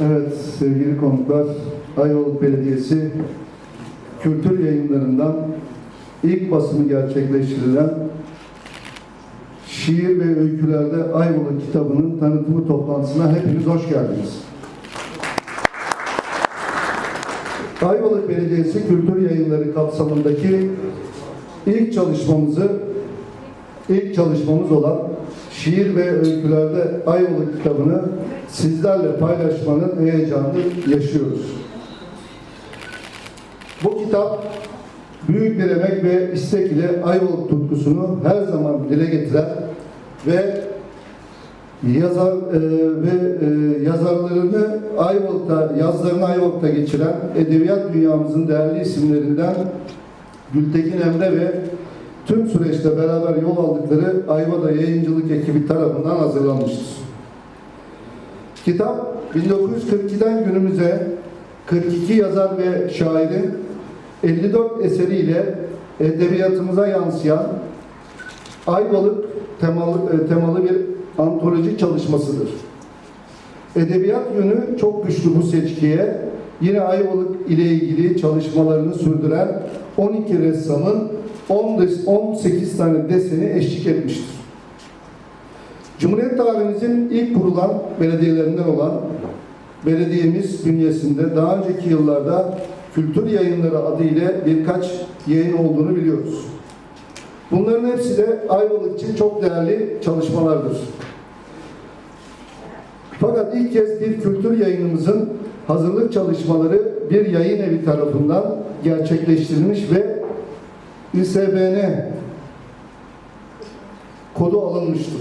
Evet sevgili konuklar, Ayvalık Belediyesi kültür yayınlarından ilk basımı gerçekleştirilen Şiir ve Öykülerde Ayvalık kitabının tanıtımı toplantısına hepiniz hoş geldiniz. Ayvalık Belediyesi Kültür Yayınları kapsamındaki ilk çalışmamızı ilk çalışmamız olan Şiir ve Öykülerde Ayvalık kitabını sizlerle paylaşmanın heyecanını yaşıyoruz. Bu kitap büyük bir emek ve istek ile Ayvalık tutkusunu her zaman dile getiren ve yazar e, ve e, yazarlarını Ayvalık'ta, yazlarını Ayvalık'ta geçiren edebiyat dünyamızın değerli isimlerinden Gültekin Emre ve tüm süreçte beraber yol aldıkları Ayvada Yayıncılık ekibi tarafından hazırlanmıştır. Kitap 1942'den günümüze 42 yazar ve şairin 54 eseriyle edebiyatımıza yansıyan Ayvalık temalı, e, temalı bir antoloji çalışmasıdır. Edebiyat yönü çok güçlü bu seçkiye yine Ayvalık ile ilgili çalışmalarını sürdüren 12 ressamın 18 tane deseni eşlik etmiştir. Cumhuriyet tarihimizin ilk kurulan belediyelerinden olan belediyemiz bünyesinde daha önceki yıllarda kültür yayınları adıyla birkaç yayın olduğunu biliyoruz. Bunların hepsi de Ayvalık için çok değerli çalışmalardır. Fakat ilk kez bir kültür yayınımızın hazırlık çalışmaları bir yayın evi tarafından gerçekleştirilmiş ve İSBN kodu alınmıştır.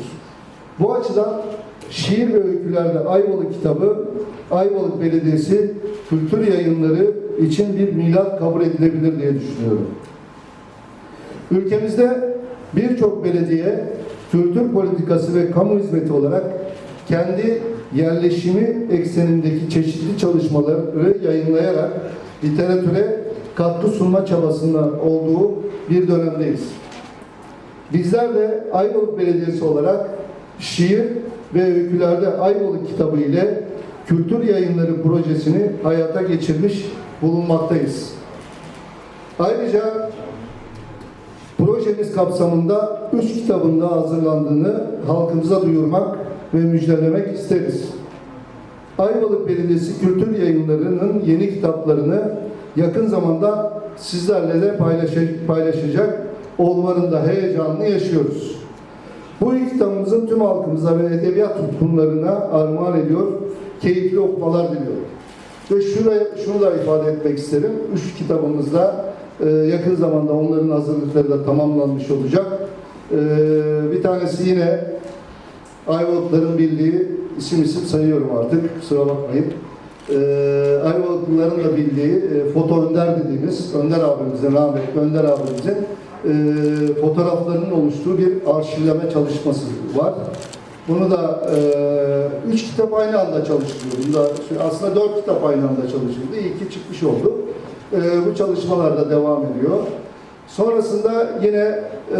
Bu açıdan Şiir ve Öykülerde Ayvalık kitabı Ayvalık Belediyesi kültür yayınları için bir milat kabul edilebilir diye düşünüyorum. Ülkemizde birçok belediye kültür politikası ve kamu hizmeti olarak kendi yerleşimi eksenindeki çeşitli çalışmaları yayınlayarak literatüre katkı sunma çabasında olduğu bir dönemdeyiz. Bizler de Ayvalık Belediyesi olarak şiir ve öykülerde Ayvalık kitabı ile kültür yayınları projesini hayata geçirmiş bulunmaktayız. Ayrıca projemiz kapsamında üç kitabında hazırlandığını halkımıza duyurmak ve müjdelemek isteriz. Ayvalık Belediyesi Kültür Yayınları'nın yeni kitaplarını yakın zamanda sizlerle de paylaşacak olmanın da heyecanını yaşıyoruz. Bu ilk kitabımızın tüm halkımıza ve edebiyat tutkunlarına armağan ediyor, keyifli okumalar diliyorum. Ve şuraya, şunu da ifade etmek isterim. Üç kitabımızda e, yakın zamanda onların hazırlıkları da tamamlanmış olacak. E, bir tanesi yine Ayvalıkların bildiği, isim isim sayıyorum artık, kusura bakmayın. E, Ayvalıklıların da bildiği e, foto önder dediğimiz, Önder abimizin, rahmetli Önder abimizin e, fotoğraflarının oluştuğu bir arşivleme çalışması var. Bunu da e, üç kitap aynı anda çalışılıyor. Bunu da, aslında dört kitap aynı anda çalışıldı. İyi ki çıkmış oldu. E, bu çalışmalar da devam ediyor. Sonrasında yine e,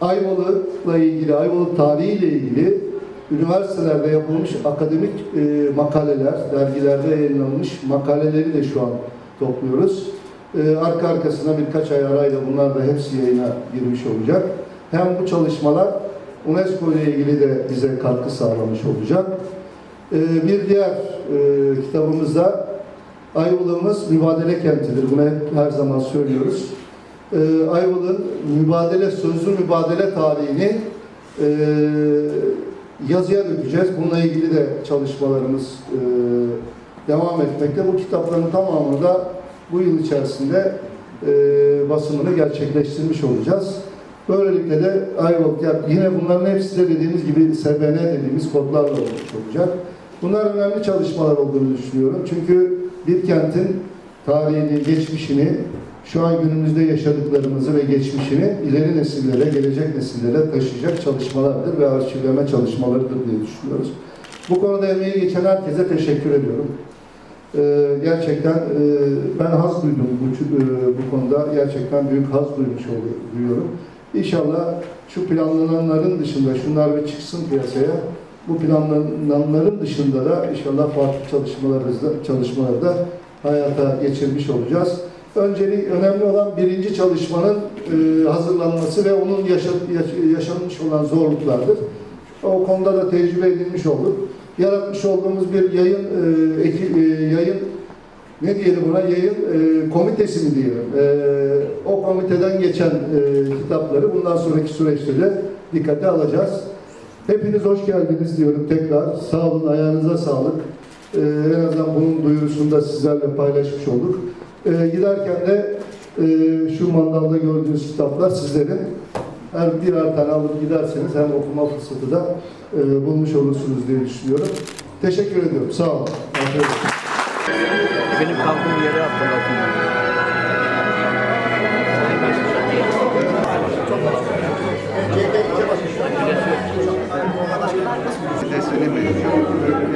Ayvalık'la ilgili, Ayvalık tarihiyle ilgili üniversitelerde yapılmış akademik e, makaleler, dergilerde yayınlanmış makaleleri de şu an topluyoruz. E, arka arkasına birkaç ay arayla bunlar da hepsi yayına girmiş olacak. Hem bu çalışmalar UNESCO ile ilgili de bize katkı sağlamış olacak. E, bir diğer e, kitabımızda Ayvalık'ımız mübadele kentidir. Bunu hep her zaman söylüyoruz. E, Ayvalık'ın mübadele, sözlü mübadele tarihini e, yazıya dökeceğiz. Bununla ilgili de çalışmalarımız e, devam etmekte. Bu kitapların tamamını da bu yıl içerisinde e, basımını gerçekleştirmiş olacağız. Böylelikle de Ayvalık yine bunların hepsi de dediğimiz gibi SBN dediğimiz kodlarla olacak. Bunlar önemli çalışmalar olduğunu düşünüyorum. Çünkü bir kentin tarihini, geçmişini, şu an günümüzde yaşadıklarımızı ve geçmişini ileri nesillere, gelecek nesillere taşıyacak çalışmalardır ve arşivleme çalışmalarıdır diye düşünüyoruz. Bu konuda emeği geçen herkese teşekkür ediyorum. Ee, gerçekten e, ben haz duydum bu, e, bu konuda. Gerçekten büyük haz duymuş oluyor, duyuyorum. İnşallah şu planlananların dışında şunlar bir çıksın piyasaya. bu planlananların dışında da inşallah farklı çalışmalarımızda, çalışmalarda hayata geçirmiş olacağız. Öncelik önemli olan birinci çalışmanın e, hazırlanması ve onun yaşa, yaş- yaşanmış olan zorluklardır. O konuda da tecrübe edilmiş olduk. Yaratmış olduğumuz bir yayın e, e, yayın ne diyelim buna yayın e, komitesi mi diyelim. E, o komiteden geçen e, kitapları bundan sonraki süreçte de dikkate alacağız. Hepiniz hoş geldiniz diyorum tekrar. Sağ olun, ayağınıza sağlık. E, en azından bunun duyurusunu da sizlerle paylaşmış olduk. E, giderken de e, şu mandalda gördüğünüz kitaplar sizlerin. Her birer tane alıp giderseniz hem okuma fırsatı da e, bulmuş olursunuz diye düşünüyorum. Teşekkür ediyorum. Sağ olun. Benim kaldığım yeri hatırlatın. Sesini mevcut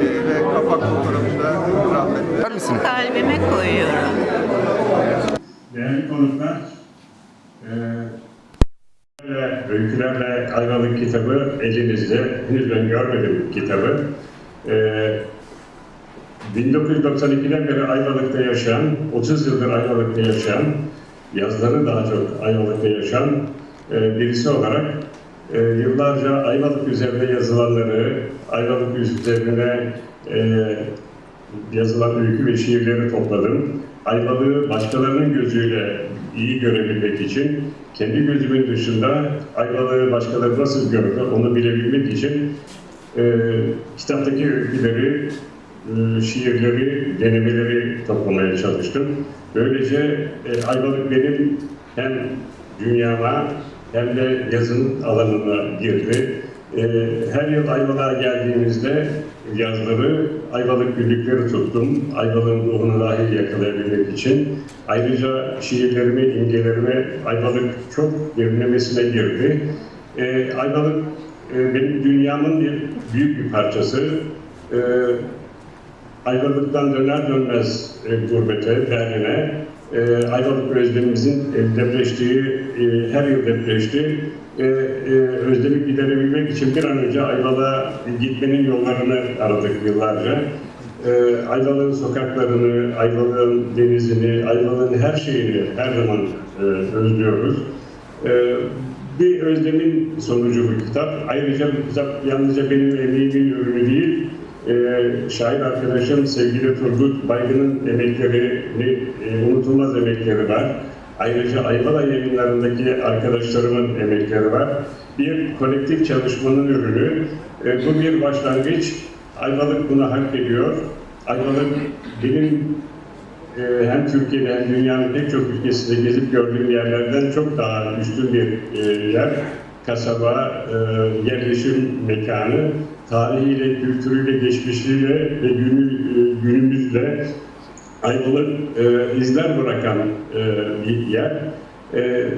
e, ve kapak fotoğrafında rahmetli. Kalbime koyuyorum. Değerli konuklar, ve Öykülerle Ayvalık kitabı elinizde. Henüz ben görmedim kitabı. Eee 1992'den beri Ayvalık'ta yaşayan, 30 yıldır Ayvalık'ta yaşayan, yazları daha çok Ayvalık'ta yaşayan eee, birisi olarak eee, yıllarca Ayvalık üzerinde yazılanları, Ayvalık üzerine eee yazılan öykü ve şiirleri topladım. Ayvalık'ı başkalarının gözüyle iyi görebilmek için, kendi gözümün dışında Ayvalık'ı başkaları nasıl gördü onu bilebilmek için e, kitaptaki öyküleri, e, şiirleri, denemeleri toplamaya çalıştım. Böylece e, Ayvalık benim hem dünyama hem de yazın alanına girdi. E, her yıl Ayvalık'a geldiğimizde yazları Ayvalık günlükleri tuttum. Ayvalık'ın ruhunu dahi yakalayabilmek için. Ayrıca şiirlerimi, imgelerime Ayvalık çok derinlemesine girdi. E, Ayvalık e, benim dünyamın bir büyük bir parçası. E, Ayvalık'tan döner dönmez e, gurbete, Berlin'e, e, Ayvalık özlemimizin e, depreştiği, e, her yıl depreşti. E, e, özlemi giderebilmek için bir an önce Ayvalık'a gitmenin yollarını aradık yıllarca. E, Ayvalık'ın sokaklarını, Ayvalık'ın denizini, Ayvalık'ın her şeyini her zaman e, özlüyoruz. E, bir özlemin sonucu bu kitap. Ayrıca bu kitap yalnızca benim emeğimin ürünü değil, e, şair arkadaşım sevgili Turgut Baygın'ın emeklerini, e, unutulmaz emekleri var. Ayrıca Ayvala yayınlarındaki arkadaşlarımın emekleri var. Bir kolektif çalışmanın ürünü. E, bu bir başlangıç. Ayvalık bunu hak ediyor. Ayvalık benim e, hem Türkiye'de hem dünyanın pek çok ülkesinde gezip gördüğüm yerlerden çok daha üstün bir e, yer. Kasaba, yerleşim mekanı, tarihiyle, kültürüyle, geçmişiyle ve günü, günümüzle Ayvalık e, izler bırakan e, bir yer. E,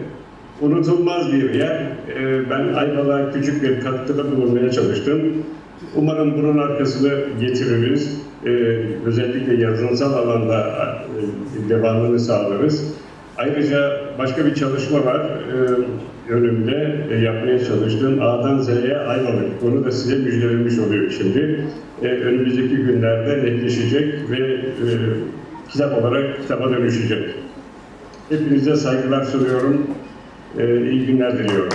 unutulmaz bir yer. E, ben Ayvalık'a küçük bir katkıda bulunmaya çalıştım. Umarım bunun arkasını getiririz. E, özellikle yazınsal alanda e, devamını sağlarız. Ayrıca başka bir çalışma var. E, önümde e, yapmaya çalıştığım A'dan Z'ye Ayvalık. Onu da size müjdelenmiş oluyor şimdi. E, önümüzdeki günlerde netleşecek ve e, kitap olarak kitaba dönüşecek. Hepinize saygılar sunuyorum. E, iyi günler diliyorum.